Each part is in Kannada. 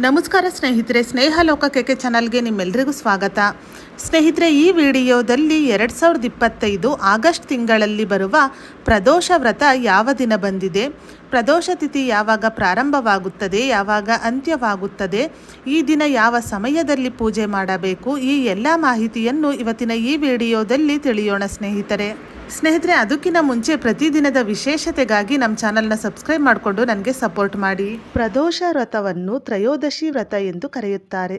ನಮಸ್ಕಾರ ಸ್ನೇಹಿತರೆ ಸ್ನೇಹ ಲೋಕ ಕೆಕೆ ಚಾನಲ್ಗೆ ನಿಮ್ಮೆಲ್ಲರಿಗೂ ಸ್ವಾಗತ. ಸ್ನೇಹಿತರೆ, ಈ ವಿಡಿಯೋದಲ್ಲಿ ಎರಡು ಸಾವಿರದ ಇಪ್ಪತ್ತೈದು ಆಗಸ್ಟ್ ತಿಂಗಳಲ್ಲಿ ಬರುವ ಪ್ರದೋಷ ವ್ರತ ಯಾವ ದಿನ ಬಂದಿದೆ, ಪ್ರದೋಷ ತಿಥಿ ಯಾವಾಗ ಪ್ರಾರಂಭವಾಗುತ್ತದೆ, ಯಾವಾಗ ಅಂತ್ಯವಾಗುತ್ತದೆ, ಈ ದಿನ ಯಾವ ಸಮಯದಲ್ಲಿ ಪೂಜೆ ಮಾಡಬೇಕು, ಈ ಎಲ್ಲ ಮಾಹಿತಿಯನ್ನು ಇವತ್ತಿನ ಈ ವಿಡಿಯೋದಲ್ಲಿ ತಿಳಿಯೋಣ ಸ್ನೇಹಿತರೆ. ಸ್ನೇಹಿತರೆ, ಅದಕ್ಕಿಂತ ಮುಂಚೆ ಪ್ರತಿದಿನದ ವಿಶೇಷತೆಗಾಗಿ ನಮ್ಮ ಚಾನಲ್ನ ಸಬ್ಸ್ಕ್ರೈಬ್ ಮಾಡಿಕೊಂಡು ನನಗೆ ಸಪೋರ್ಟ್ ಮಾಡಿ. ಪ್ರದೋಷ ವ್ರತವನ್ನು ತ್ರಯೋದಶಿ ವ್ರತ ಎಂದು ಕರೆಯುತ್ತಾರೆ.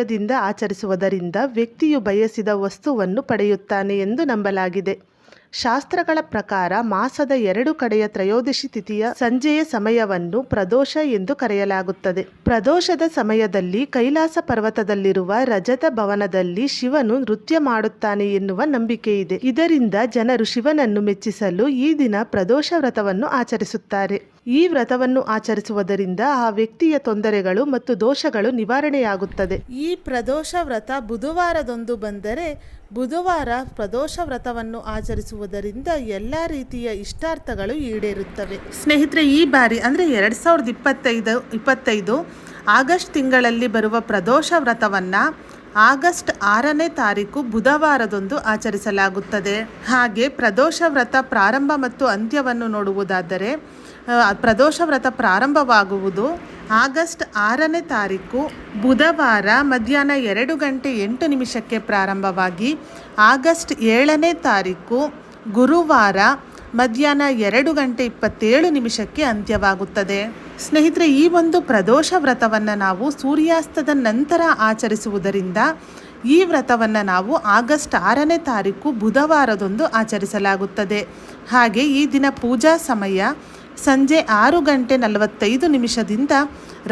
ಹೃದಯದಿಂದ ಆಚರಿಸುವುದರಿಂದ ವ್ಯಕ್ತಿಯು ಬಯಸಿದ ವಸ್ತುವನ್ನು ಪಡೆಯುತ್ತಾನೆ ಎಂದು ನಂಬಲಾಗಿದೆ. ಶಾಸ್ತ್ರಗಳ ಪ್ರಕಾರ ಮಾಸದ ಎರಡು ಕಡೆಯ ತ್ರಯೋದಶಿ ತಿಥಿಯ ಸಂಜೆಯ ಸಮಯವನ್ನು ಪ್ರದೋಷ ಎಂದು ಕರೆಯಲಾಗುತ್ತದೆ. ಪ್ರದೋಷದ ಸಮಯದಲ್ಲಿ ಕೈಲಾಸ ಪರ್ವತದಲ್ಲಿರುವ ರಜತ ಭವನದಲ್ಲಿ ಶಿವನು ನೃತ್ಯ ಮಾಡುತ್ತಾನೆ ಎನ್ನುವ ನಂಬಿಕೆ ಇದೆ. ಇದರಿಂದ ಜನರು ಶಿವನನ್ನು ಮೆಚ್ಚಿಸಲು ಈ ದಿನ ಪ್ರದೋಷ ವ್ರತವನ್ನು ಆಚರಿಸುತ್ತಾರೆ. ಈ ವ್ರತವನ್ನು ಆಚರಿಸುವುದರಿಂದ ಆ ವ್ಯಕ್ತಿಯ ತೊಂದರೆಗಳು ಮತ್ತು ದೋಷಗಳು ನಿವಾರಣೆಯಾಗುತ್ತದೆ. ಈ ಪ್ರದೋಷ ವ್ರತ ಬುಧವಾರದೊಂದು ಬಂದರೆ ಬುಧವಾರ ಪ್ರದೋಷ ವ್ರತವನ್ನು ಆಚರಿಸುವುದರಿಂದ ಎಲ್ಲ ರೀತಿಯ ಇಷ್ಟಾರ್ಥಗಳು ಈಡೇರುತ್ತವೆ. ಸ್ನೇಹಿತರೆ, ಈ ಬಾರಿ ಅಂದರೆ ಎರಡು ಸಾವಿರದ ಇಪ್ಪತ್ತೈದು ಇಪ್ಪತ್ತೈದು ಆಗಸ್ಟ್ ತಿಂಗಳಲ್ಲಿ ಬರುವ ಪ್ರದೋಷ ವ್ರತವನ್ನು ಆಗಸ್ಟ್ ಆರನೇ ತಾರೀಕು ಬುಧವಾರದೊಂದು ಆಚರಿಸಲಾಗುತ್ತದೆ. ಹಾಗೆ ಪ್ರದೋಷ ವ್ರತ ಪ್ರಾರಂಭ ಮತ್ತು ಅಂತ್ಯವನ್ನು ನೋಡುವುದಾದರೆ ಪ್ರದೋಷ ವ್ರತ ಪ್ರಾರಂಭವಾಗುವುದು ಆಗಸ್ಟ್ ಆರನೇ ತಾರೀಕು, ಬುಧವಾರ ಮಧ್ಯಾಹ್ನ ಎರಡು ಗಂಟೆ ಎಂಟು ನಿಮಿಷಕ್ಕೆ ಪ್ರಾರಂಭವಾಗಿ ಆಗಸ್ಟ್ ಏಳನೇ ತಾರೀಕು, ಗುರುವಾರ ಮಧ್ಯಾಹ್ನ ಎರಡು ಗಂಟೆ ಇಪ್ಪತ್ತೇಳು ನಿಮಿಷಕ್ಕೆ ಅಂತ್ಯವಾಗುತ್ತದೆ. ಸ್ನೇಹಿತರೆ, ಈ ಒಂದು ಪ್ರದೋಷ ವ್ರತವನ್ನು ನಾವು ಸೂರ್ಯಾಸ್ತದ ನಂತರ ಆಚರಿಸುವುದರಿಂದ ಈ ವ್ರತವನ್ನು ನಾವು ಆಗಸ್ಟ್ ಆರನೇ ತಾರೀಕು ಬುಧವಾರದಂದು ಆಚರಿಸಲಾಗುತ್ತದೆ. ಹಾಗೆ ಈ ದಿನ ಪೂಜಾ ಸಮಯ ಸಂಜೆ ಆರು ಗಂಟೆ ನಲವತ್ತೈದು ನಿಮಿಷದಿಂದ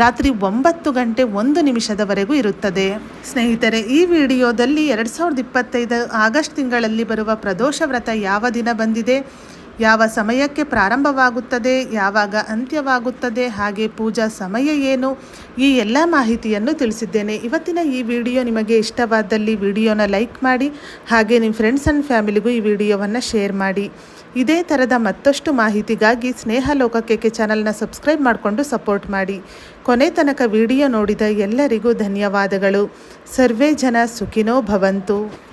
ರಾತ್ರಿ ಒಂಬತ್ತು ಗಂಟೆ ಒಂದು ನಿಮಿಷದವರೆಗೂ ಇರುತ್ತದೆ. ಸ್ನೇಹಿತರೆ, ಈ ವಿಡಿಯೋದಲ್ಲಿ ಎರಡು ಸಾವಿರದ ಇಪ್ಪತ್ತೈದು ಆಗಸ್ಟ್ ತಿಂಗಳಲ್ಲಿ ಬರುವ ಪ್ರದೋಷ ವ್ರತ ಯಾವ ದಿನ ಬಂದಿದೆ? ಯಾವ ಸಮಯಕ್ಕೆ ಪ್ರಾರಂಭವಾಗುತ್ತದೆ, ಯಾವಾಗ ಅಂತ್ಯವಾಗುತ್ತದೆ, ಹಾಗೆ ಪೂಜಾ ಸಮಯ ಏನು, ಈ ಎಲ್ಲ ಮಾಹಿತಿಯನ್ನು ತಿಳಿಸಿದ್ದೇನೆ. ಇವತ್ತಿನ ಈ ವಿಡಿಯೋ ನಿಮಗೆ ಇಷ್ಟವಾದಲ್ಲಿ ವಿಡಿಯೋನ ಲೈಕ್ ಮಾಡಿ, ಹಾಗೆ ನಿಮ್ಮ ಫ್ರೆಂಡ್ಸ್ ಆ್ಯಂಡ್ ಫ್ಯಾಮಿಲಿಗೂ ಈ ವಿಡಿಯೋವನ್ನು ಶೇರ್ ಮಾಡಿ. ಇದೇ ಥರದ ಮತ್ತಷ್ಟು ಮಾಹಿತಿಗಾಗಿ ಸ್ನೇಹ ಲೋಕಕ್ಕೆ ಚಾನಲ್ನ ಸಬ್ಸ್ಕ್ರೈಬ್ ಮಾಡಿಕೊಂಡು ಸಪೋರ್ಟ್ ಮಾಡಿ. ಕೊನೆ ತನಕ ವಿಡಿಯೋ ನೋಡಿದ ಎಲ್ಲರಿಗೂ ಧನ್ಯವಾದಗಳು. ಸರ್ವೇ ಜನ ಸುಖಿನೋ ಭವಂತು.